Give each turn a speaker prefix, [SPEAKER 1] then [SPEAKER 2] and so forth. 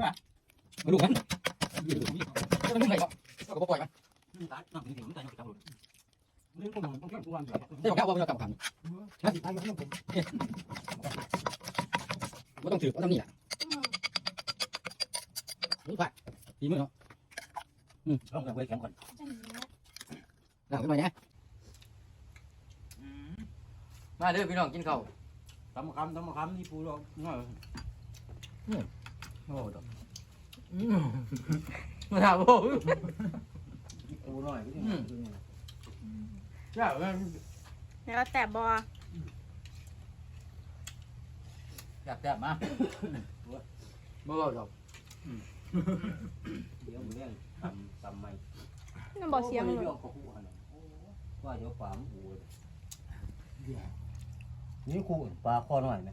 [SPEAKER 1] บ้ามา
[SPEAKER 2] ดูมัน
[SPEAKER 3] เดี๋ยวนี้
[SPEAKER 2] ก็นนึ่งไก็ก็ปล่อยมันได้
[SPEAKER 3] ของแก้
[SPEAKER 1] วว่าเราจับ
[SPEAKER 2] ขังนะ
[SPEAKER 1] ไม่ต้
[SPEAKER 2] อง
[SPEAKER 1] ถือก็ต้องนี่แหละรู้ป่ะดีมั้ยเนาะ
[SPEAKER 2] อืมลองกันเว้แข็งก่อน
[SPEAKER 1] หลังขึ้นมาเนี่ยมาเด้อพี่น้องกินข้าว
[SPEAKER 2] ตำมะคำตำมะคำนี่ปูดอกนี่
[SPEAKER 1] โง่ดอกมาถามผม
[SPEAKER 2] กูหน่อย
[SPEAKER 1] ก็ยังใช่แล้ว
[SPEAKER 3] แล้วแต่บอ
[SPEAKER 1] อยากแตะมาบ่เว้าดอก
[SPEAKER 2] เดี๋ยวมึมืองทำทำไม่
[SPEAKER 3] นั่นบอเสียงเลย
[SPEAKER 2] ว่าเดี๋ยวปลาหูนี่คูปลาคอหน่อยไหม